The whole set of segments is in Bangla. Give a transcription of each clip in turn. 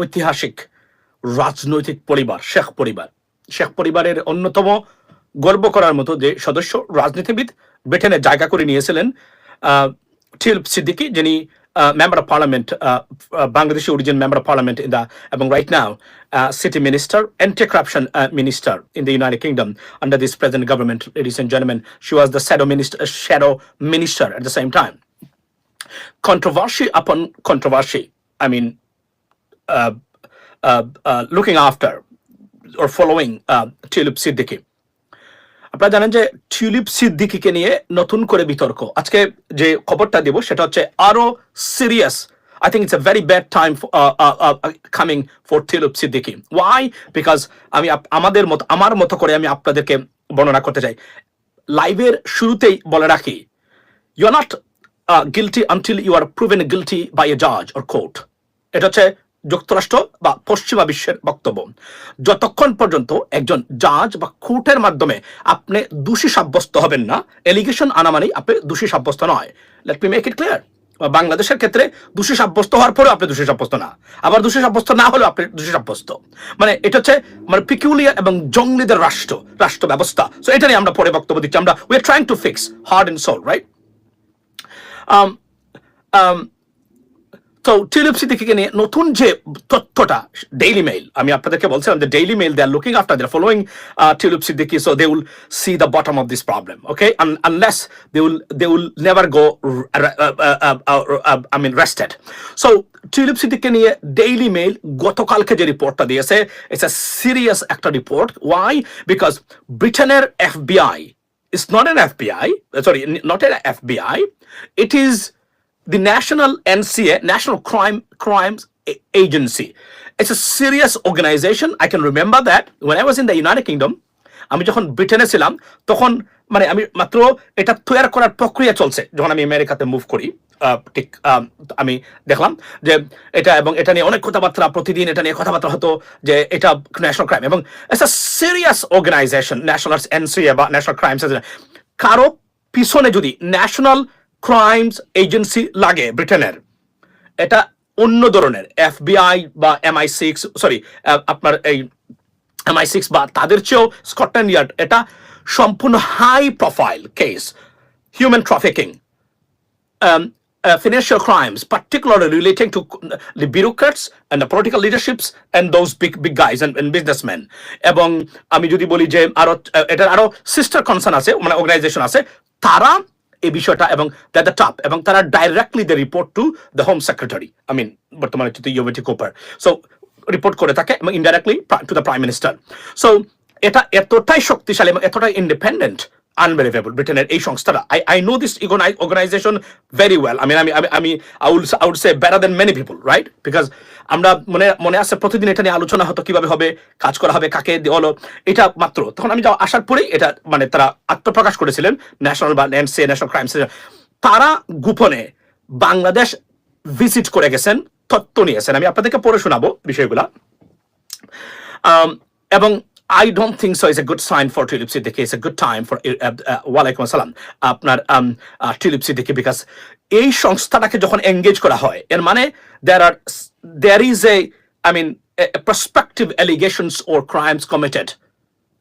ঐতিহাসিক রাজনৈতিক পরিবার, শেখ পরিবার। শেখ পরিবারের অন্যতম গর্ব করার মতো যে সদস্য রাজনীতিবিদ ব্রিটেনে জায়গা করে নিয়েছিলেন টিলপ সিদ্দিকি, যিনি member of parliament Bangladeshi origin member of parliament in the, এবং right now city minister anti corruption minister in the United Kingdom under this present government ladies and gentleman she was the shadow minister shadow minister at the same time. Controversy upon controversy. I mean uh, uh, uh, looking after or following uh, Tulip Siddiqui. আপনারা জানেন যে টিউলিপ সিদ্দিকিকে নিয়ে নতুন করে বিতর্ক আজকে যে খবরটা দেব সেটা হচ্ছে আরও serious very bad time for, uh, uh, uh, coming for Tulip Siddiqui. Why? Because আমি আমাদের মতো আমার মতো করে আমি আপনাদেরকে বর্ণনা করতে চাই লাইভের শুরুতেই বলে রাখি you are not guilty until you are proven guilty by a জাজ অর কোর্ট এটা হচ্ছে যুক্তরাষ্ট্র বা পশ্চিমা বিশ্বের বক্তব্য। যতক্ষণ পর্যন্ত একজন জাজ বা কোর্টের মাধ্যমে আপনি দোষী সাব্যস্ত হবেন না এলিগেশন আনা মানেই আপনি দোষী সাব্যস্ত নয়। Let me make it clear বাংলাদেশের ক্ষেত্রে দোষী সাব্যস্ত হওয়ার পরেও আপনি দোষী সাব্যস্ত না। আবার দোষী সাব্যস্ত না হলেও আপনি দোষী সাব্যস্ত। মানে এটা হচ্ছে মানে পিকুলিয়ার এবং জঙ্গলিদের রাষ্ট্র রাষ্ট্র ব্যবস্থা। সো এটা নিয়ে আমরা পরে বক্তব্য দিচ্ছি। আমরা we are trying to fix heart and soul right তো টিউলিপ সিদ্দিকিকে নিয়ে নতুন যে তথ্যটা ডেইলি মেইল আমি আপনাদেরকে বলছিলাম যে Daily Mail they are looking after they following Tulip Siddiqui so they will see the bottom of this problem okay unless they will they will never go I mean rested so Tulip সিদ্দিককে নিয়ে ডেইলি মেইল গতকালকে যে রিপোর্টটা দিয়েছে ইটস এ সিরিয়াস একটা রিপোর্ট ওয়াই বিকজ ব্রিটেনের FBI It's not an FBI, uh, sorry, n- not an FBI. The National NCA, National Crime Crimes Agency. It's a serious organization. I can remember that when I was in the United Kingdom, আমি যখন ব্রিটেনে ছিলাম তখন মানে আমি মাত্র এটা তৈরি করার প্রক্রিয়া চলছে যখন আমি আমেরিকাতে মুভ করি ঠিক আমি দেখলাম যে এটা এবং এটা নিয়ে অনেক কথাবার্তা প্রতিদিন এটা নিয়ে কথাবার্তা হতো যে এটা ন্যাশনাল ক্রাইম এবং it's a serious organisation national NCA বা ন্যাশনাল ক্রাইম কারও পিছনে যদি ন্যাশনাল ক্রাইমস এজেন্সি লাগে ব্রিটেনের এটা অন্য ধরনের এফবিআই বা এমআই সিক্স সরি আপনার এই এমআই সিক্স বা তাদের চেয়েও স্কটল্যান্ড ইয়ার্ড এটা সম্পূর্ণ high profile case human trafficking crimes, particularly relating to uh, the bureaucrats the political leaderships and those big big guys and, and businessmen. এবং আমি যদি বলি যে আরও এটার আরও সিস্টার কনসার্ন আছে মানে অর্গানাইজেশন আছে তারা এই বিষয়টা এবং দ্য টপ এবং তারা directly the report to the home secretary I mean বর্তমানে হচ্ছে ইউবিটি কোপার সো রিপোর্ট করে থাকে এবং indirectly to the prime minister so এটা এতটাই শক্তিশালী এবং এতটাই ইন্ডিপেন্ডেন্ট আনবিলিভেবল ব্রিটেনের এই সংস্থাটা। I I know this organization very well আমি আমি আমি আমি I will I would say better than many people right because আমরা মনে মনে আছে প্রতিদিন এটা নিয়ে আলোচনা হতো কীভাবে হবে কাজ করা হবে কাকে হলো এটা মাত্র তখন আমি যাওয়া আসার পরেই এটা মানে তারা আত্মপ্রকাশ করেছিলেন ন্যাশনাল বা এনসিএ ন্যাশনাল ক্রাইম তারা গোপনে বাংলাদেশ ভিজিট করে গেছেন তথ্য নিয়েছেন আমি আপনাদেরকে পড়ে শোনাবো বিষয়গুলা এবং think so. It's a good sign for Tulip Siddiqui. It's a good time for uh, uh, ওয়ালাইকুম আসসালাম আপনার um, uh, Tulip এই সংস্থাটাকে যখন এঙ্গেজ করা হয় এর মানে there are there is a I mean a, a prospective crimes committed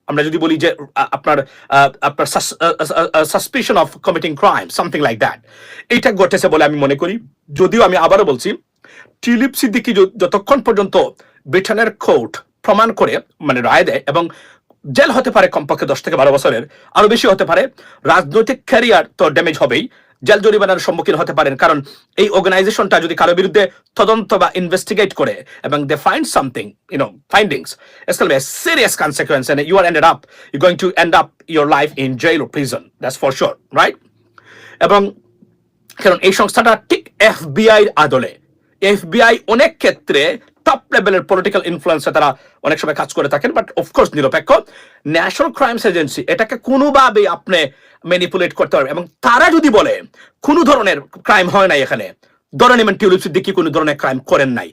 আমরা যদি বলি যে আপনার আপনার suspicion of committing crime something like that এইটা ঘটেছে বলে আমি মনে করি। যদিও আমি আবারও বলছি টিলিপ সিদ্দিকি যতক্ষণ পর্যন্ত ব্রিটেনের কোর্ট প্রমাণ করে মানে রায় দেয় এবং জেল হতে পারে কমপক্ষে দশ থেকে বারো বছরের আরও বেশি হতে পারে রাজনৈতিক ক্যারিয়ার তো ড্যামেজ হবেই। জেল জরিমানার সম্মুখীন হতে পারেন। কারণ এই অর্গানাইজেশনটা যদি কারও বিরুদ্ধে তদন্ত বা ইনভেস্টিগেট করে এবং they find something you know findings to be a serious consequence and you are ended up, you're going to end up your life in jail or prison. That's for sure, right? এবং কারণ এই সংস্থাটা ঠিক এফবিআই আদলে এফবিআই অনেক ক্ষেত্রে টপ লেভেলের পলিটিক্যাল ইনফ্লুয়েন্সে তারা অনেক সময় কাজ করে থাকেন বাট অফকোর্স নিরপেক্ষ। ন্যাশনাল ক্রাইমস এজেন্সি এটাকে কোনোভাবে আপনি ম্যানিপুলেট করতে পারবেন। এবং তারা যদি বলে কোনো ধরনের ক্রাইম হয় নাই এখানে ধরে নেবেন টিউলিপ সিদ্দিকি কোনো ধরনের ক্রাইম করেন নাই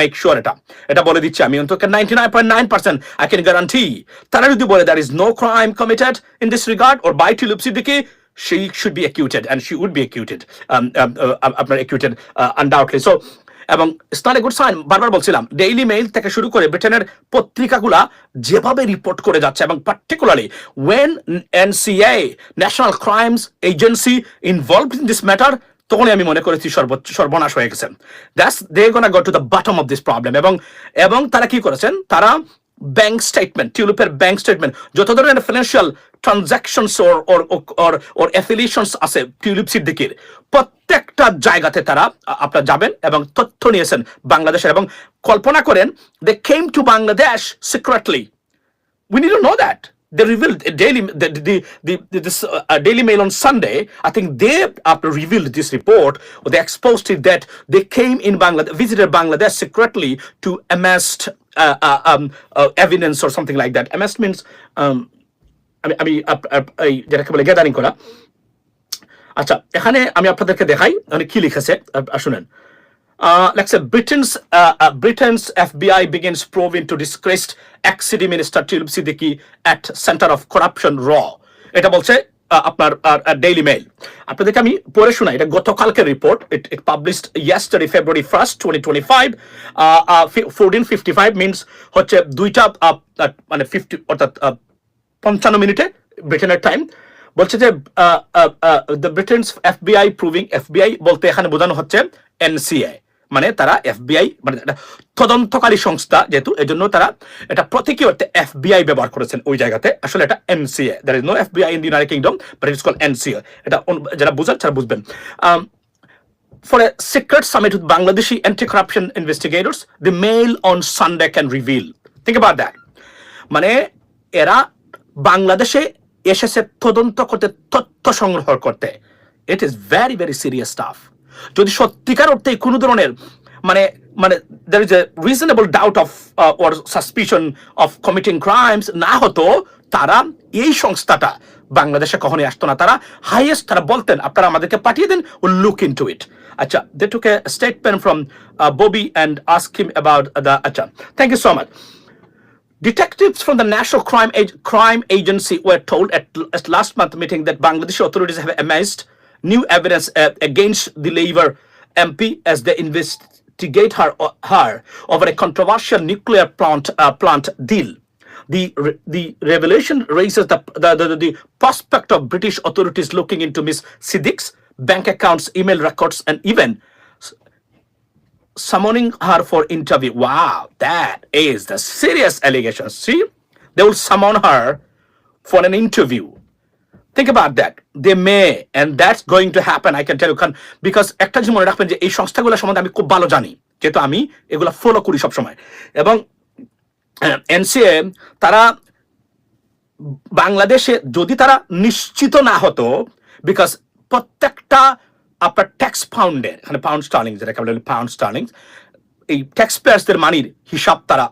মেক শিওর এটা। এটা বলে দিচ্ছি আমি অন্তত ninety nine point nine percent I can guarantee তারা যদি বলে there is no crime committed in this regard or by Tulip Siddiqui she should be acquitted and she would be acquitted um, um, uh, আপনার acquitted uh, undoubtedly. So এবং এ গুড সাইন বারবার বলছিলাম ডেইলি মেইল থেকে শুরু করে ব্রিটেনের পত্রিকাগুলা যেভাবে রিপোর্ট করে যাচ্ছে এবং particularly when NCA national crimes agency involve in this matter তখনই আমি মনে করেছি সর্বোচ্চ, সর্বনাশ হয়ে গেছেন that's they gonna go to the bottom of this problem এবং এবং তারা কি করেছেন? তারা ব্যাংক স্টেটমেন্ট টিউলিপের ব্যাংক স্টেটমেন্ট যত ধরনের ফিনান্সিয়াল ট্রানজাকশনস ওর ওর ওর অ্যাফিলিয়েশনস আছে টিউলিপ সিদ্দিকির প্রত্যেকটা জায়গাতে তারা আপনার যাবেন এবং তথ্য নিয়েছেন বাংলাদেশের এবং কল্পনা করেন they came to Bangladesh secretly need to know that they revealed uh, daily the, the, the, the this uh, uh, daily mail on sunday i think they after revealed this report or they exposed it that they came in bangladesh visited bangladesh secretly to amassed uh, uh, um, uh, evidence or something like that amassed means um, আমি আমি আপ- আপ- এই যেটাকে বলে গ্যাদারিং করা আচ্ছা এখানে আমি আপনাদেরকে দেখাই মানে কি লিখেছে। শুনেন। uh, uh, Britain's FBI begins probe into disgraced ex-city minister Tulip Siddiqui at Center of Corruption Raw. এটা বলছে আপনার ডেইলি মেইল আপনাদেরকে আমি পড়ে শোনাই এটা গতকালকের report it it published February first twenty twenty five fourteen fifty five means হচ্ছে দুইটা মানে ফিফটি অর্থাৎ পঞ্চান্ন মিনিটে ব্রিটেনের টাইম বলছে যে the Britain's FBI proving FBI বলতে এখানে বোঝানো হচ্ছে এনসিএ মানে তারা এফবিআই মানে তদন্তকারী সংস্থা যেহেতু এজন্য তারা এটা প্রতীকী অর্থে এফবিআই ব্যবহার করেছেন ওই জায়গাতে আসলে এটা NCA there is no FBI in the United Kingdom but it's call NCA এটা যারা বুঝার তারা বুঝবেন for a secret summit with Bangladeshi anti-corruption investigators, the mail on Sunday can reveal. Think about that. মানে এরা বাংলাদেশে এসেছে তদন্ত করতে, তথ্য সংগ্রহ করতে। It is very very serious stuff যদি সত্যিকার অর্থে কোনো ধরনের মানে মানে there is a reasonable doubt of or suspicion of committing crimes না হতো, তারা এই সংস্থাটা, বাংলাদেশে কখনোই আসতো না। তারা হাইয়েস্ট তারা বলতেন, আপনারা আমাদেরকে পাঠিয়ে দেন ও লুক ইন টু ইট আচ্ছা they took a statement from Bobby and ask him about the আচ্ছা thank you so much Detectives from the National Crime, Ag- Crime Agency were told at, at last month meeting that Bangladeshi authorities have amassed new evidence uh, against the Labour MP as they investigate her, her over a controversial nuclear plant, uh, plant deal. The, re- the revelation raises the, the, the, the prospect of British authorities looking into Miss Siddique's bank accounts, email records, and even summoning her for interview. Wow, that is the serious allegation. See, they will summon her for an interview. Think about that. They may, and that's going to happen. I can tell you, because একটা জিনিস মনে রাখবেন যে এই সংস্থাগুলো সম্বন্ধে আমি খুব ভালো জানি যেহেতু আমি এগুলো ফলো করি সবসময় এবং এনসিএ তারা বাংলাদেশে যদি তারা নিশ্চিত না হতো বিকজ প্রত্যেকটা আপনার ট্যাক্স পাউন্ডের এখানে পাউন্ড স্টার্লিং যেটাকে বলে পাউন্ড স্টার্লিং এই ট্যাক্স পেয়ার্সদের মানির হিসাব তারা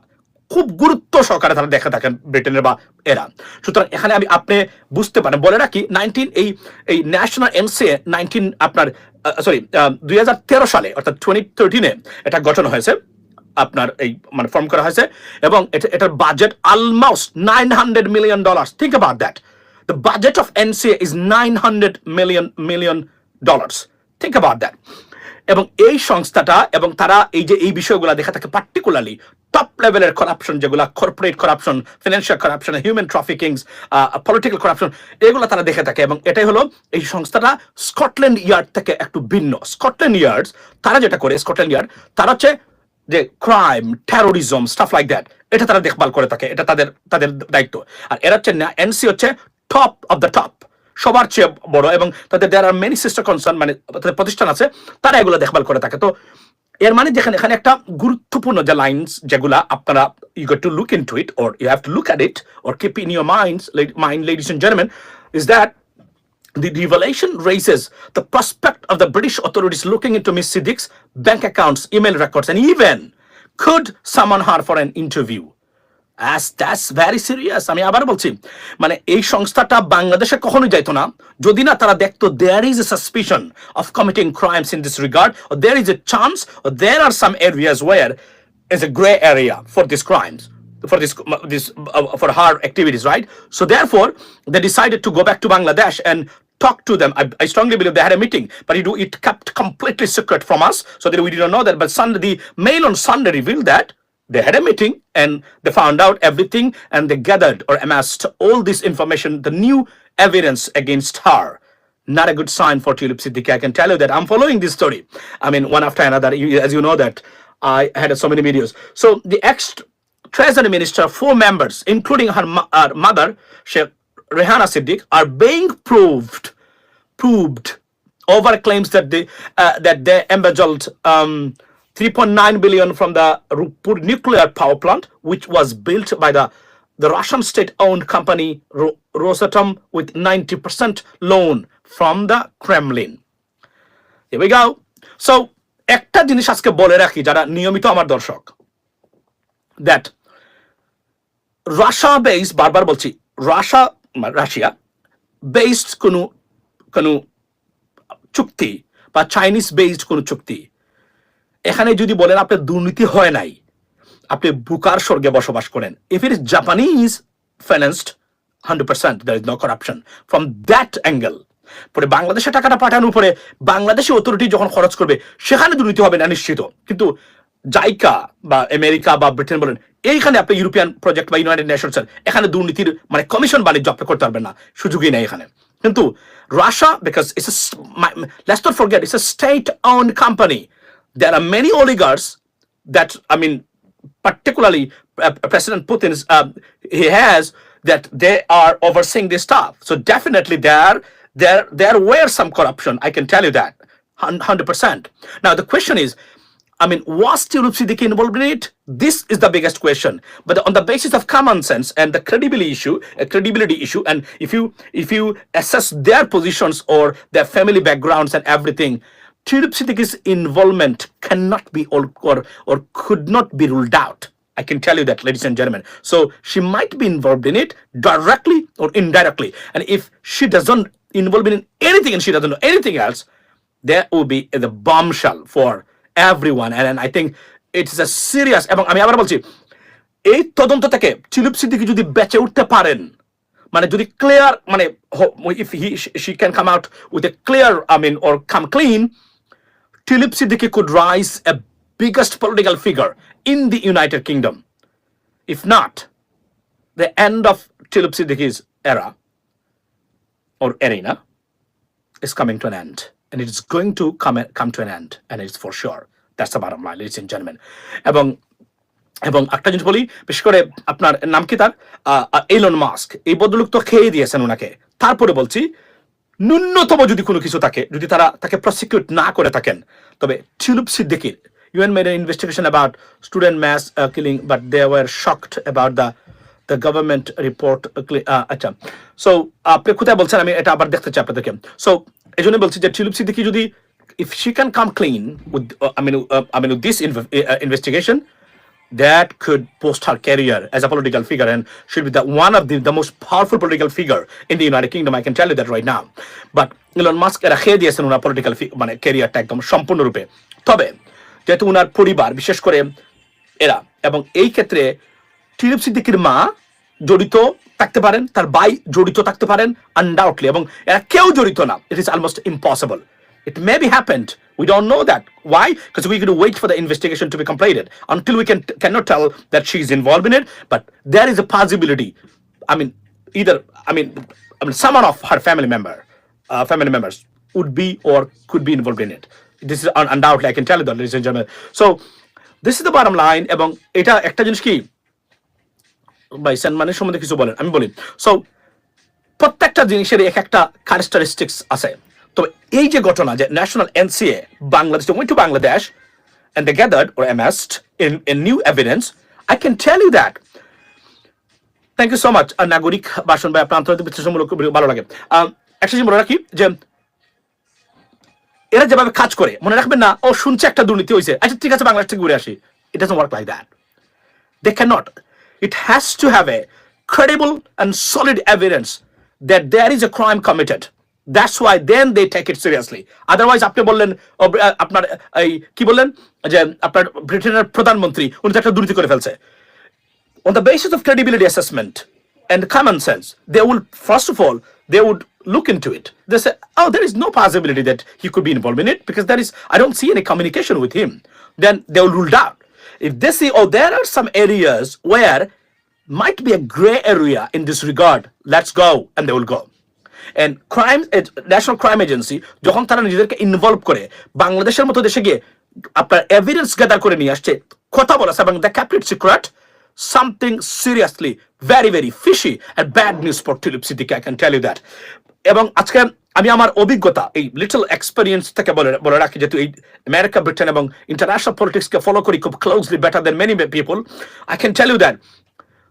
খুব গুরুত্ব সহকারে তারা দেখে থাকেন ব্রিটেনের বা এরা। সুতরাং এখানে আমি, আপনি বুঝতে পারেন, বলে রাখি নাইনটিন এই এই ন্যাশনাল এনসিএ নাইনটিন আপনার সরি দুই হাজার তেরো সালে, অর্থাৎ টোয়েন্টি থার্টিনে এটা গঠন হয়েছে, আপনার এই মানে ফর্ম করা হয়েছে, এবং এটা, এটার budget almost nine hundred million dollar think about that the budget of NCA is nine hundred million million dollars think about that এবং এই সংস্থাটা এবং তারা এই যে এই বিষয়গুলো দেখা থাকে পার্টিকুলারলি টপ লেভেলের করাপশন যেগুলো corporate corruption financial corruption human traffickings political corruption এগুলো তারা দেখে থাকে এবং এটাই হলো এই সংস্থাটা স্কটল্যান্ড ইয়ার্ড থেকে একটু ভিন্ন। স্কটল্যান্ড ইয়ার্ড তারা যেটা করে স্কটল্যান্ড ইয়ার্ড তারা হচ্ছে যে crime terrorism stuff like that এটা তারা দেখভাল করে থাকে, এটা তাদের তাদের দায়িত্ব। আর এরা হচ্ছে এনসি হচ্ছে টপ অফ দ্য টপ সবার চেয়ে বড় এবং তাদের there are many sister concern মানে তাদের প্রতিষ্ঠান আছে তারা এগুলো দেখভাল করে থাকে তো এর মানে যেখানে এখানে একটা গুরুত্বপূর্ণ যে লাইন্স যেগুলা আপনারা you got to look into it or you have to look at it or keep in your mind mind ladies and gentleman is that The revelation raises the prospect of the British authorities looking into Miss Siddique's bank accounts, email records, and even could summon her for an interview. As that's very serious. আমি আবার বলছি মানে এই সংস্থাটা বাংলাদেশে কখনোই যাইতো না যদি না তারা দেখতো there is a suspicion of committing crimes in this regard is a chance or there are some areas where is a gray area for these crimes for this this uh, for her activities right so therefore they decided to go back to bangladesh and talked to them. I, I strongly believe they had a meeting, but it, it kept completely secret from us so that we did know that. But Sunday, the mail on Sunday revealed that they had a meeting and they found out everything and they gathered or amassed all this information, the new evidence against her. Not a good sign for Tulip Siddiqui. I can tell you that I'm following this story. I mean, one after another. As you know that I had so many videos. So the ex Treasury Minister, four members, including her, her mother, Sheikh Rehana Siddiq, are being proved proved over claims that they uh, that they embezzled um, 3.9 billion from the Rupur nuclear power plant, which was built by the the Russian state-owned company Ro- Rosatom with 90% loan from the Kremlin. Here we go. So একটা জিনিস আজকে বলে রাখি যারা নিয়মিত আমার দর্শক দ্যাট রাশিয়া বেস বারবার বলছি রাশিয়া রাশিয়া বেসড কোনো কোনো চুক্তি বা চাইনিজ বেসড কোনো চুক্তি এখানে যদি বলেন আপনার দুর্নীতি হয় নাই, আপনি বুকার স্বর্গে বসবাস করেন। If it is Japanese financed hundred percent there is no corruption from that angle পরে বাংলাদেশে টাকাটা পাঠানোর পরে বাংলাদেশি অথরিটি যখন খরচ করবে, সেখানে দুর্নীতি হবে না, নিশ্চিত। কিন্তু জাইকা বা আমেরিকা বা ব্রিটেন বলেন, এইখানে আপনি ইউরোপিয়ান প্রজেক্ট বা ইউনাইটেড নেশনস, এখানে দুর্নীতির মানে কমিশন বাণিজ্য আপনি করতে পারবেন না, সুযোগই নেই এখানে। কিন্তু Russia because it's let's not forget it's a state owned company there are many oligarchs that I mean, particularly uh, President Putin's um, he has that they are overseeing this stuff. So definitely there there there were some corruption. I can tell you that hundred percent. Now the question is. I mean, was Tulip Siddiqui involved in it? This is the biggest question. But on the basis of common sense and the credibility issue, a credibility issue, and if you if you assess their positions or their family backgrounds and everything, Siddiqui's involvement cannot be or, or or could not be ruled out. I can tell you that, ladies and gentlemen. So she might be involved in it directly or indirectly. And if she doesn't involve in anything and she doesn't know anything else, there will be the bombshell for everyone. And, and I think it's a serious এবং আমি আবার বলছি এই তদন্ত থেকে চিলুপ সিদ্দিকি যদি বেঁচে উঠতে পারেন মানে যদি ক্লিয়ার মানে if he she can come out with a clear I mean or come clean Tulip Siddiqui could rise a biggest political figure in the United Kingdom. If not, the end of Tulip Siddiqui's era or arena is coming to an end. And it is going to come, come to an end. And it's for sure. That's the bottom line, ladies and gentlemen. এবং এবং একটা জিনিস বলি বিশেষ করে আপনার নাম কি তার এলন মাস্ক এই ভদ্রলোক তো খেয়ে দিয়েছেন ওনাকে তারপরে বলছি ন্যূনতম যদি কোনো কিছু থাকে, যদি তারা তাকে প্রসিকিউট না করে থাকেন, তবে টিলুপ সিদ্দিকির UN made investigation about student mass killing but they were shocked about the the government report আচ্ছা। সো আপনি কোথায় বলছেন? আমি এটা আবার দেখতে চাই আপনাদেরকে। সো এই জন্য বলছি যে টিলুপ সিদ্দিকি যদি if she can come clean with I mean I mean with this investigation that could boost her career as a political figure and should be the one of the, the most powerful political figure in the United Kingdom. I can tell you that right now. But Elon Musk এরা খেয়ে দিয়েছেন ওনার পলিটিক্যাল মানে ক্যারিয়ারটা একদম সম্পূর্ণরূপে তবে যেহেতু ওনার পরিবার বিশেষ করে এরা এবং এই ক্ষেত্রে টিলিপ সিদ্দিকির মা জড়িত থাকতে পারেন তার ভাই জড়িত থাকতে পারেন আনডাউটলি এবং এরা কেউ জড়িত না it is almost impossible It may be happened. We don't know that. Why? Because we're going to wait for the investigation to be completed. Until we can cannot tell that she's involved in it, but there is a possibility. I mean, either I mean, I mean, someone of her family member, uh, family members would be or could be involved in it. This is un- undoubtedly, I can tell you that, ladies and gentlemen. So, this is the bottom line. এবং এটা একটা জিনিস কি ভাই সানমানের সম্বন্ধে কিছু বলেন আমি বলি সো প্রত্যেকটা জিনিসের এক একটা ক্যারেক্টারিস্টিক্স আছে তবে এই যে ঘটনা যে national NCA Bangladesh went to Bangladesh and they gathered or amassed in, in new evidence I can tell you that thank you so much নাগরিক ভাষণ ভাই আপনার আন্তর্জাতিক বিশ্লেষণমূলক ভালো লাগে একটা জিনিস মনে রাখি যে এরা যেভাবে কাজ করে মনে রাখবেন না ও শুনছে একটা দুর্নীতি হয়েছে আচ্ছা ঠিক আছে বাংলাদেশ থেকে ঘুরে আসি it doesn't work like that they cannot. It has to have a credible and solid evidence that there is a crime committed. That's why then they take it seriously. Otherwise, আপনি বললেন ও, আহ, আপনার এই কি বললেন যে আপনার ব্রিটেনের প্রধানমন্ত্রী উনি তো একটা দুর্নীতি করে ফেলছে on the basis of credibility assessment and common sense, they will, first of all, they would look into it. They say, oh, there is no possibility that he could be involved in it because there is, I don't see any communication with him. Then they will rule out. If they see, oh, there are some areas where might be a gray area in this regard, let's go, and they will go. And crime, national crime agency যখন তারা নিজেদেরকে ইনভলভ করে বাংলাদেশের মতো দেশে গিয়ে আপনার এভিডেন্স গ্যাদার করে নিয়ে আসছে কথা বলেছে এবং the kept secret something seriously very very fishy and bad news for Tulip Siddiqui I can tell you that এবং আজকে আমি আমার অভিজ্ঞতা এই লিটল এক্সপিরিয়েন্স থেকে বলে বলে রাখি যেহেতু এই আমেরিকা ব্রিটেন এবং ইন্টারন্যাশনাল পলিটিক্সকে ফলো করি খুব closely better than many people I can tell you that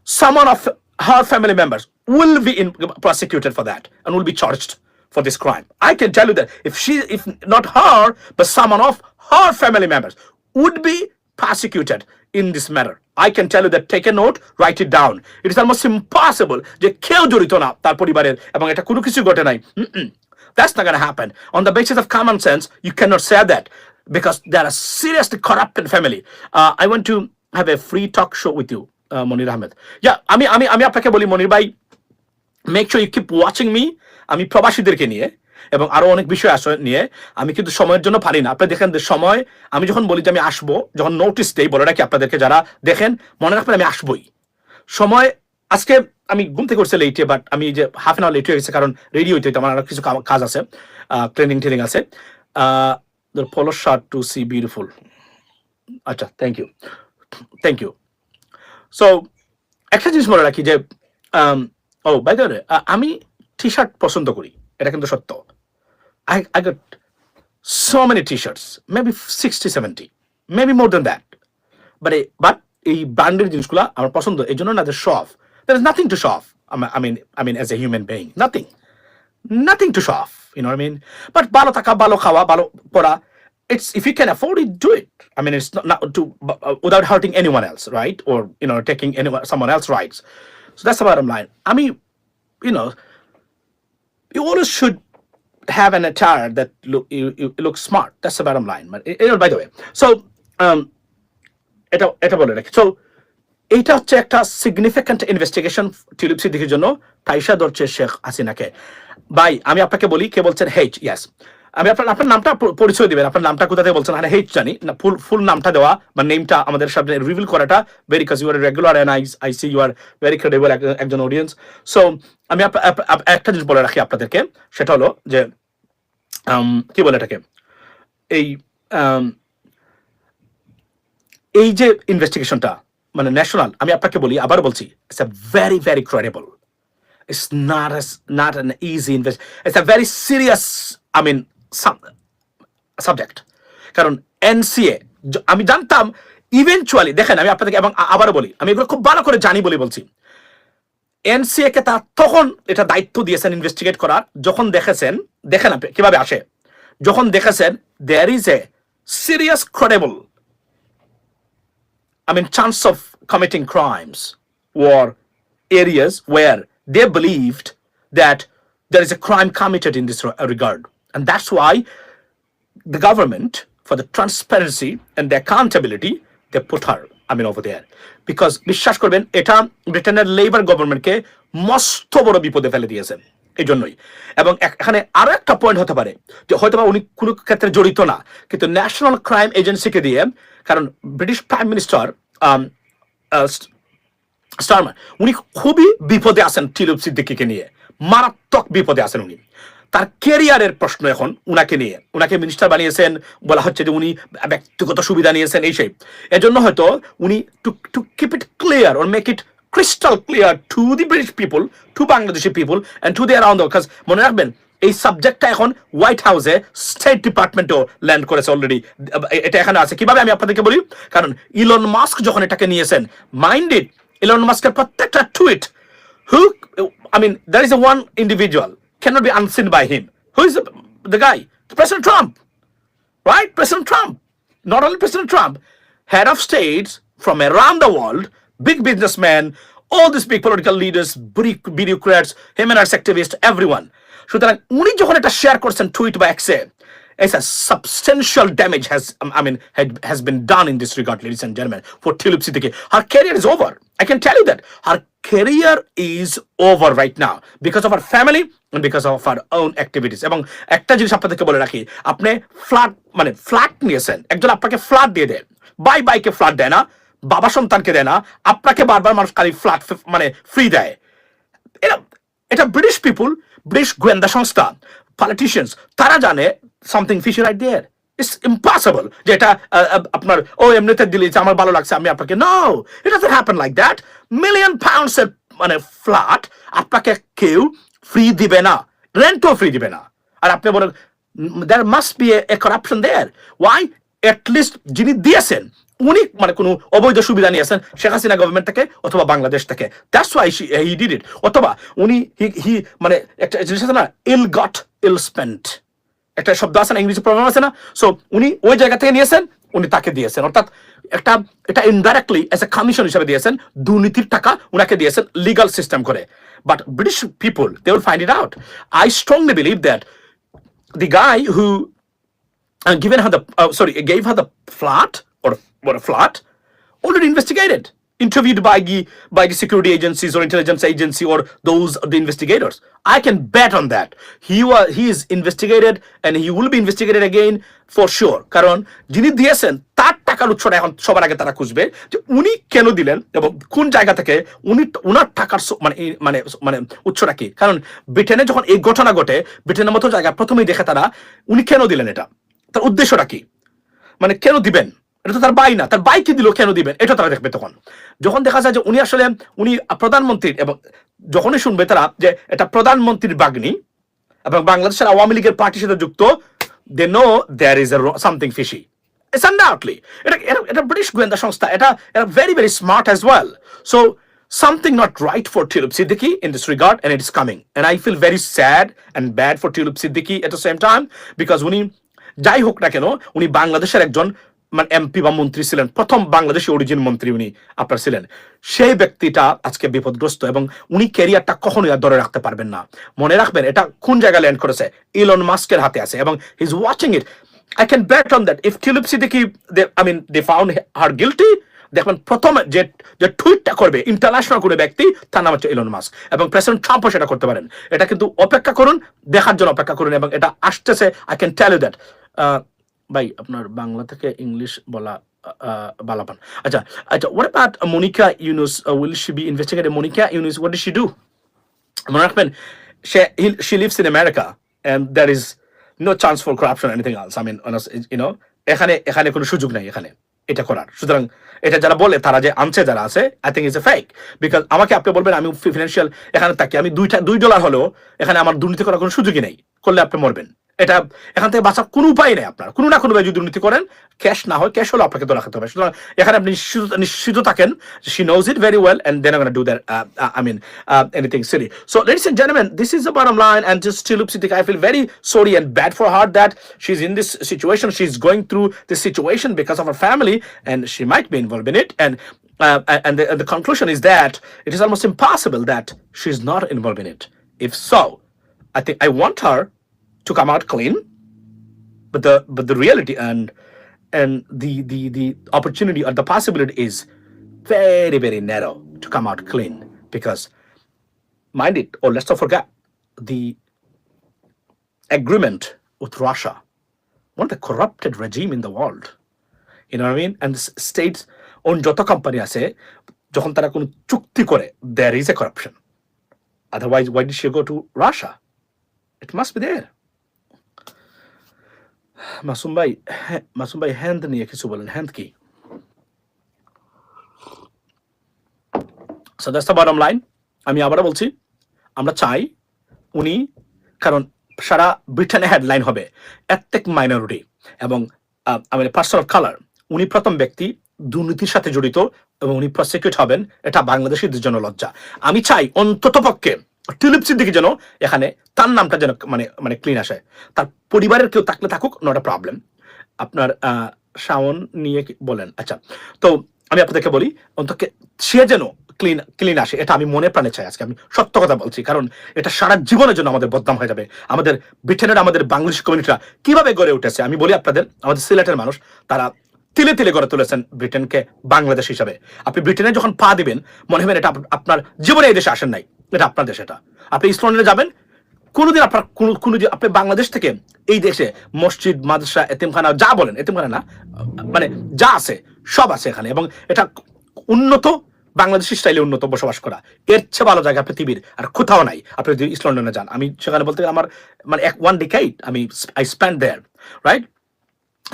someone of her family members will be in, prosecuted for that and will be charged for this crime. I can tell you that if she, if not her, but someone of her family members would be prosecuted in this matter. I can tell you that take a note, write it down. It is almost impossible যে কেউ জড়িত না তার পরিবারের এবং এটা কোনো কিছু ঘটে নাই Mm-mm. That's not going to happen. On the basis of common sense, you cannot say that because they are a seriously corrupted family. Uh, I want to have a free talk show with you, Uh, Ahmed. Yeah, আমি আমি আমি আপনাকে বলি মনির ভাই make sure you keep watching me আমি প্রবাসীদেরকে নিয়ে এবং আরও অনেক বিষয় আসে নিয়ে আমি কিন্তু সময়ের জন্য পারি না। আপনি দেখেন সময় আমি যখন বলি যে আমি আসব যখন নোটিস দেই বলে রাখি আপনাদেরকে যারা দেখেন মনে রাখবেন আমি আসবই। সময় আজকে আমি ঘুম থেকে উঠছে লেটে বাট আমি যে হাফ এন আওয়ার লেট হয়ে গেছে কারণ রেডি হইতে হইতে আমার আরও কিছু কাজ আছে ট্রেনিং ট্রেনিং আছে। Polo shirt to see beautiful আচ্ছা thank you thank you so একটা জিনিস মনে রাখি যে um, ও বাই দ্য আমি টি শার্ট পছন্দ করি এটা কিন্তু সত্য I I got so many T shirts maybe sixty seventy maybe more than that but but এই ব্র্যান্ডের জিনিসগুলো আমার পছন্দ এই জন্য না যে show off there is nothing to show off I mean I mean a human being nothing nothing off. You know what I mean? But balo taka, balo kawa, balo pora. It's if you can afford it, do it. I mean, it's not, not to uh, without hurting anyone else, right? Or you know, taking anyone someone else's rights. So that's the bottom line. I mean, you know, you always should have an attire that look you, you look smart. That's the bottom line. But you know, by the way, so um, এটা এটা বলে রাখি সো এইটা হচ্ছে একটা সিগনিফিক্যান্ট ইনভেস্টিগেশন টিউলিপ সিদ্দিকের জন্য তাইশা ধরছে শেখ হাসিনাকে ভাই আমি আপনাকে বলি কে বলছেন হেচ ইয়াস আমি আপনার আপনার নামটা পরিচয় দিবেন। আপনার নামটা কোথা থেকে বলছেন? হেচ জানি, না, ফুল ফুল নামটা দেওয়া বা নেমটা আমাদের সামনে রিভিল করাটা ভেরি কাজ you are regular and I I see you are very credible একজন অডিয়েন্স সো আমি একটা জিনিস বলে রাখি আপনাদেরকে, সেটা হলো যে কি বলে এটাকে? এই এই যে ইনভেস্টিগেশনটা মানে ন্যাশনাল আমি আপনাকে বলি, আবার বলছি it's a very very credible it's not not an easy invest it's a very serious I mean subject কারণ এনসিএ আমি জানতাম ইভেনচুয়ালি দেখেন আমি আপনাদেরকে এবং আ- আবারও বলি আমি এগুলো খুব ভালো করে জানি বলে বলছি এনসিএ কে তা তখন এটা দায়িত্ব দিয়েছেন ইনভেস্টিগেট করার যখন দেখেছেন দেখেন আপনি কীভাবে আসে যখন দেখেছেন there is a serious credible I mean, chance of committing crimes were areas where they believed that there is a crime committed in this re- regard. And that's why the government, for the transparency and the accountability, they put her, I mean, over there. Because বিশ্বাস করবেন এটা ব্রিটেনের লেবার গভর্নমেন্টকে মস্ত বড় বিপদে ফেলে দিয়েছেন এই জন্যই এবং এখানে আরও একটা পয়েন্ট হতে পারে যে হয়তো বা উনি কোনো ক্ষেত্রে জড়িত না কিন্তু ন্যাশনাল ক্রাইম এজেন্সিকে দিয়ে কারণ ব্রিটিশ প্রাইম মিনিস্টার স্টারমার উনি খুবই বিপদে আছেন টিলুপ সিদ্দিকিকে নিয়ে। মারাত্মক বিপদে আছেন উনি। তার ক্যারিয়ারের প্রশ্ন এখন উনাকে নিয়ে। উনাকে মিনিস্টার বানিয়েছেন বলা হচ্ছে যে উনি ব্যক্তিগত সুবিধা নিয়েছেন, এই সেই। এজন্য হয়তো উনি to to keep it clear or make it crystal clear to the British people to Bangladeshi people and to the around কাজ মনে রাখবেন, এই সাবজেক্টটা এখন হোয়াইট হাউসে স্টেট ডিপার্টমেন্টও ল্যান্ড করেছে অলরেডি এটা এখানে আছে। কীভাবে আমি আপনাদেরকে বলি? কারণ ইলন মাস্ক যখন এটাকে নিয়েছেন মাইন্ডেড ইলন মাস্কের প্রত্যেকটা tweet who I mean there is a one individual cannot be unseen by him who is the, the guy president trump right president trump not only president trump head of states from around the world big businessmen all these big political leaders bureau- bureaucrats human rights activists everyone সুতরাং উনি যখন এটা শেয়ার করছেন টুইট বা এক্সে it's a substantial damage has um, I mean had, has been done in this regard, ladies and gentlemen, for Tulip Siddiqui. Her career is over. I can tell you that her career is over right now because of her family and because of her own activities. এবং একটা জিনিস আপনাদেরকে বলে রাখি আপনি ফ্ল্যাট মানে ফ্ল্যাট নিয়েছেন একজন আপনাকে ফ্ল্যাট দিয়ে দেয় বাই বাইকে ফ্ল্যাট দেয় না বাবা সন্তানকে দেয় না আপনাকে বারবার মানুষ খালি ফ্ল্যাট মানে ফ্রি দেয় এটা এটা ব্রিটিশ পিপুল ব্রিটিশ গোয়েন্দা সংস্থা পলিটিশিয়ানস তারা জানে something fish right there it's impossible যে এটা আপনার, ও এমনিতে দিলে যে আমার ভালো লাগছে, আমি আপনাকে no it doesn't happen like that million pounds এর মানে ফ্ল্যাট আপনাকে কেউ ফ্রি দিবে না। রেন্টও ফ্রি দিবে না। আর আপনি বলেন there must be a corruption there why list যিনি দিয়েছেন, উনি মানে কোনো অবৈধ সুবিধা নিয়েছেন, শেখ হাসিনা গভর্নমেন্ট থেকে অথবা বাংলাদেশ থেকে। That's why he did it অথবা উনি হি মানে একটা জিনিস আছে না ইল গট ইল স্পেন্ট একটা শব্দ আছে না ইংরেজি প্রবলেম আছে না? সো উনি ওই জায়গা থেকে নিয়েছেন উনি তাকে দিয়েছেন। অর্থাৎ একটা এটা ইনডাইরেক্টলি এস এ কমিশন হিসেবে দিয়েছেন দুর্নীতির টাকা উনাকে দিয়েছেন লিগাল সিস্টেম করে। But British people they will find it out I strongly believe that guy who uh, given her the uh, sorry gave her the flat flat already investigated. Interviewed by the by the security agencies or intelligence agency or those the investigators i can bet on that he was he is investigated and he will be investigated again for sure কারণ যিনি দিয়েছেন তার টাকার উৎসটা এখন সবার আগে তারা খুঁজবে যে উনি কেন দিলেন এবং কোন জায়গা থেকে উনি উনার টাকার মানে মানে মানে উৎসটা কি কারণ ব্রিটেনে যখন এই ঘটনা ঘটে ব্রিটেনের মতো জায়গা প্রথমেই দেখে তারা উনি কেন দিলেন এটা তার উদ্দেশ্যটা কি মানে কেন দিবেন এটা তো তার বাই না, তার বাই কি দিল, কেন দিবেন? এটা তারা দেখবে তখন। যখন দেখা যায় যে উনি আসলে, উনি প্রধানমন্ত্রীর এবং যখনই শুনবে তারা যে এটা প্রধানমন্ত্রীর বাগ্নি এবং বাংলাদেশের আওয়ামী লীগের পার্টির সাথে যুক্ত they know there is something fishy undoubtedly. এটা, এটা- ব্রিটিশ গোয়েন্দা সংস্থা, এটা এটা very very smart as well so something not right for Tulip Siddiqui in this regard, and it coming. And I feel very sad and bad for same time, because উনি যাই হোক না কেন, উনি বাংলাদেশের একজন মানে এমপি বা মন্ত্রী ছিলেন প্রথম বাংলাদেশি অরিজিন মন্ত্রী উনি আপনার ছিলেন। সেই ব্যক্তিটা আজকে বিপদগ্রস্ত এবং উনি ক্যারিয়ারটা কখনোই আর ধরে রাখতে পারবেন না। মনে রাখবেন এটা কোন জায়গায় ল্যান্ড করেছে? ইলন মাস্কের হাতে আছে এবং he is watching it can bet on that. If Tulip Siddiqui, they, I mean, they found her guilty, দেখবেন প্রথম যে যে টুইটটা করবে ইন্টারন্যাশনাল কোনো ব্যক্তি তার নাম হচ্ছে ইলন মাস্ক এবং প্রেসিডেন্ট ট্রাম্পও সেটা করতে পারেন। এটা কিন্তু অপেক্ষা করুন দেখার জন্য অপেক্ষা করুন এবং এটা আসতেছে I can tell you that ভাই আপনার বাংলা থেকে ইংলিশ বলা বালাপান আচ্ছা আচ্ছা what about Monica Yunus? Will she be investigated Monica Yunus what did she do মনে রাখবেন সে in America and there is no chance for corruption or anything else. I mean, honest, you এখানে এখানে কোনো সুযোগ নাই এখানে এটা করার। সুতরাং এটা যারা বলে তারা যে আনছে যারা আছে I think is a fake because আমাকে আপনি বলবেন আমি ফিনান্সিয়াল এখানে থাকি আমি দুইটা দুই ডলার হলেও এখানে আমার দুর্নীতি করার কোনো সুযোগই নেই করলে আপনি মরবেন। এটা এখান থেকে বাঁচার কোনো উপায় নেই আপনার কোনো না কোনো যদি দুর্নীতি করেন ক্যাশ না হয় ক্যাশ হলে আপনাকে ধরা খেতে হবে সুতরাং এখানে আপনি নিশ্চিত নিশ্চিত থাকেন she knows it very well and then do that I mean anything silly so ladies and gentleman this is the bottom line and just Tulip Siddiqui I feel very sorry and bad for her that she's in this situation she's going through this situation because of her family and she might be involved in it and uh, and, the, and the conclusion is that it is almost impossible that she's not involved in it if so I think I want her to come out clean but the but the reality and and the the the opportunity or the possibility is very very narrow to come out clean because mind it or let's not forget the agreement with russia one of the corrupted regime in the world you know what i mean and s- states on যত কোম্পানি আছে যখন তারা কোনো চুক্তি করে there is a corruption otherwise why did she go to russia it must be there Masum ভাই মাসুম ভাই হ্যান্ড নিয়ে কিছু বলেন হ্যান্ড কি? দ্যাটস বটম লাইন আমি আবারও বলছি, আমরা চাই উনি, কারণ সারা ব্রিটেনে হেডলাইন হবে, এত্তেক মাইনরিটি এবং আমি পার্সন অফ কালার উনি প্রথম ব্যক্তি দুর্নীতির সাথে জড়িত এবং উনি প্রসিকিউট হবেন, এটা বাংলাদেশের জন্য লজ্জা। আমি চাই অন্তত পক্ষে টিলিপ সিদ্দিকি যেন এখানে তার নামটা যেন মানে মানে ক্লিন আসে। তার পরিবারের কেউ থাকলে থাকুক নট এ প্রবলেম আপনার শাওন নিয়ে বলেন? আচ্ছা তো আমি আপনাদেরকে বলি অন্তত সে যেন ক্লিন ক্লিন আসে, এটা আমি মনে প্রাণে চাই আজকে। আমি সত্য কথা বলছি, কারণ এটা সারা জীবনের জন্য আমাদের বদনাম হয়ে যাবে। আমাদের ব্রিটেনের, আমাদের বাংলাদেশ কমিউনিটিরা কীভাবে গড়ে উঠেছে? আমি বলি আপনাদের, আমাদের সিলেটের মানুষ, তারা তিলে তিলে গড়ে তুলেছেন ব্রিটেনকে বাংলাদেশ হিসাবে। আপনি ব্রিটেনে যখন পা দিবেন, মনে হবেন এটা আপনার জীবনে এই দেশে আসেন নাই। এটা আপনার দেশ এটা। আপনি লন্ডনে যাবেন, কোনোদিন আপনার কোনো আপনি বাংলাদেশ থেকে এই দেশে মসজিদ, মাদ্রাসা, এতিমখানা, যা বলেন, এতিমখানা না মানে যা আছে, সব আছে এখানে। এবং এটা উন্নত বাংলাদেশি স্টাইলে উন্নত বসবাস করা। এর চেয়ে ভালো জায়গা পৃথিবীর, আর কোথাও নাই। আপনি যদি ইস্ট লন্ডনে যান, আমি সেখানে বলতে আমার মানে এক ওয়ান ডিকাইট আমি I spend there right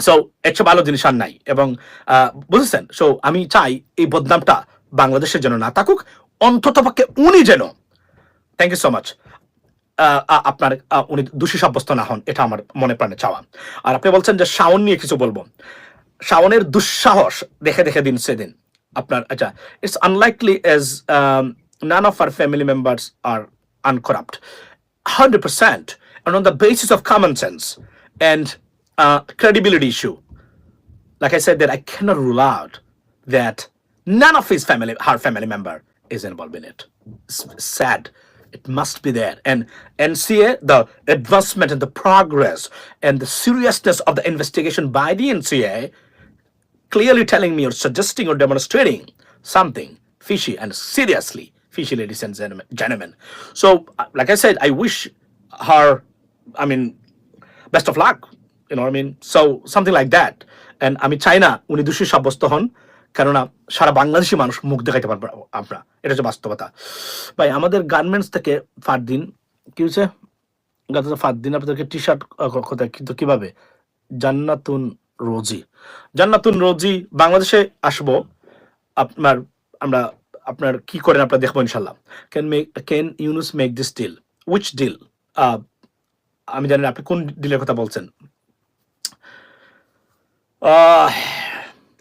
so এর চেয়ে ভালো জিনিস আর নাই। এবং বুঝেছেন? সো আমি চাই এই বদনামটা বাংলাদেশের জন্য না থাকুক অন্তত পক্ষে উনি যেন থ্যাংক ইউ সো মাচ আপনার উনি দোষী সাব্যস্ত না হন এটা আমার মনে প্রাণে চাওয়া আর আপনি বলছেন যে শাওন নিয়ে কিছু বলব শাওনের দুঃসাহস দেখে দেখে দিন সেদিন আপনার আচ্ছা it's unlikely as none of our family members are uncorrupt hundred percent and on the basis of common sense and uh, credibility issue like I said, that I cannot rule out that none of his family, her family member, is involved in it. It's sad. It must be there. And NCA, the advancement and the progress and the seriousness of the investigation by the NCA, clearly telling me or suggesting or demonstrating something fishy and seriously fishy, ladies and gentlemen- gentlemen. So, uh, like I said, I wish her, I mean, best of luck you know I mean so something like that and আমি চাই না উনি দোষী সাব্যস্ত হন কেননা সারা বাংলাদেশি মানুষ মুখ দেখাইতে পারবে আমরা। এটা হচ্ছে বাস্তবতা। ভাই, আমাদের গার্মেন্টস থেকে ফার দিন কি গত ফার দিন আপনাদেরকে টি শার্ট কোথায় কিন্তু কীভাবে? জান্নাতুন রোজি। জান্নাতুন রোজি, বাংলাদেশে আসব। আপনার, আমরা, আপনার কি করেন আপনারা দেখব ইনশাল্লাহ can make can Yunus make this deal which deal আমি জানি আপনি কোন ডিলের কথা বলছেন?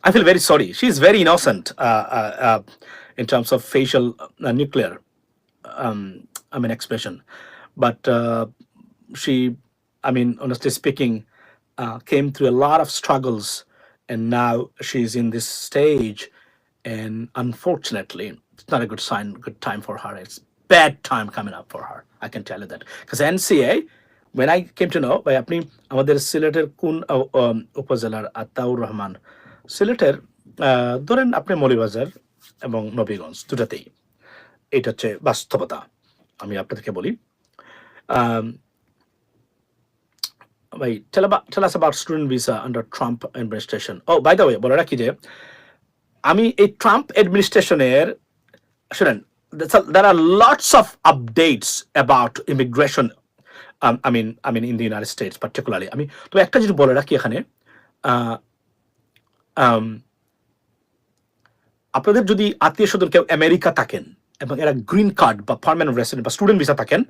I feel very sorry. She's very innocent uh, uh, uh, in terms of facial uh, nuclear, um, I mean, expression. But uh, she, I mean, honestly speaking, uh, came through a lot of struggles, and now she's in this stage. And unfortunately, it's not a good sign, good time for her. It's bad time coming up for her. I can tell you that because NCA when I came to know ভাই আপনি আমাদের সিলেটের কোন আহ, উম, উপজেলার আতাউর রহমান সিলেটের ধরেন আপনি মলিবাজার এবং নবীগঞ্জ দুটাতেই। এটা হচ্ছে বাস্তবতা। আমি আপনাদেরকে বলি ভাই tell us about student visa under Trump administration O by the বলে রাখি যে, আমি এই ট্রাম্প অ্যাডমিনিস্ট্রেশনের শুনেন there are lots of updates about immigration I mean I mean particularly আমি তো একটা জিনিস বলে রাখি এখানে আপনাদের যদি আত্মীয় স্বজন কেউ আমেরিকা থাকেন এবং এরা গ্রিন কার্ড বা পার্মানেন্ট রেসিডেন্ট বা স্টুডেন্ট ভিসা থাকেন,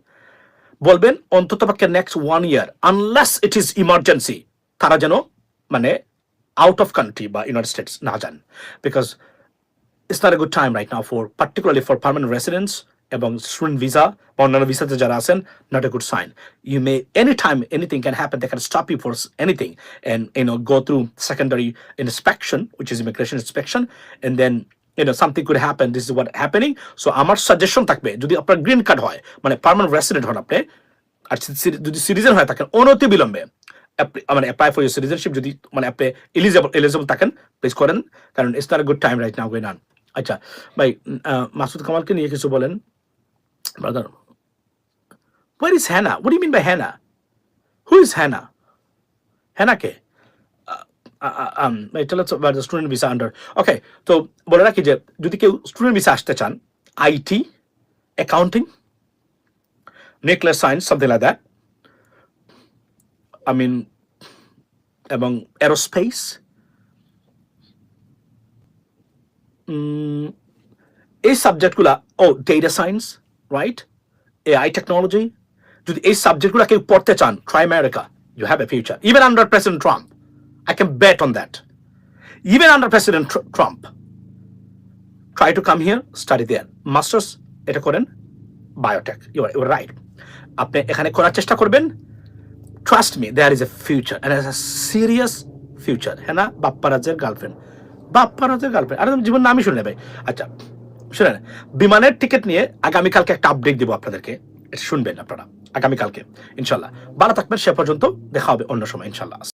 বলবেন অন্তত পক্ষে next one year unless it is emergency তারা যেন মানে আউট অফ কান্ট্রি বা ইউনাইটেড স্টেটস না যান। Because it's not a good time right now for, particularly for permanent residents এবং স্টুডেন্ট ভিসা বা অন্যান্য ভিসাতে যারা আছেন not a good sign you may any time anything can happen they can stop you for anything and you know go through secondary inspection which is immigration inspection and then know, something could happen, this is what happening. So, আমার সাজেশন থাকবে, যদি আপনার গ্রিন কার্ড হয় মানে পার্মানেন্ট রেসিডেন্ট হন আপনি, আর যদি সিটিজেন হয় থাকেন অনতি বিলম্বে মানে অ্যাপ্লাই ফর ইউর সিটিজেনশিপ যদি মানে আপনি এলিজেবল এলিজেবল থাকেন প্লিজ করেন, কারণ it's not good time right now on আচ্ছা ভাই মাসুদ কামালকে নিয়ে কিছু বলেন। Brother where is Hannah what you mean by Hannah who is Hannah Hannah K student visa under okay তো বলে রাখি যে, যদি কেউ স্টুডেন্ট ভিসা আসতে চান IT accounting nuclear science something like that I mean এবং এরোস্পেস এই সাবজেক্টগুলা ও data science right AI technology যদি এই সাবজেক্টগুলো কেউ পড়তে চান try America you have a future even under President Trump I can bet on that even under President Trump try to come here study there masters এটা করেন বায়োটেক ইউ আর রাইট আপনি এখানে করার চেষ্টা করবেন। Trust me there is a future and a serious future হ্যাঁ না? বাপ্পারাজের গার্লফ্রেন্ড বাপ্পারাজের গার্লফ্রেন্ড আরে জীবন নামই শুনে ভাই। আচ্ছা শুনেন, বিমানের টিকিট নিয়ে আগামীকালকে একটা আপডেট দিব আপনাদেরকে। শুনবেন আপনারা আগামীকালকে ইনশাল্লাহ। ভালো থাকবেন, সে পর্যন্ত দেখা হবে অন্য সময়, ইনশাল্লাহ।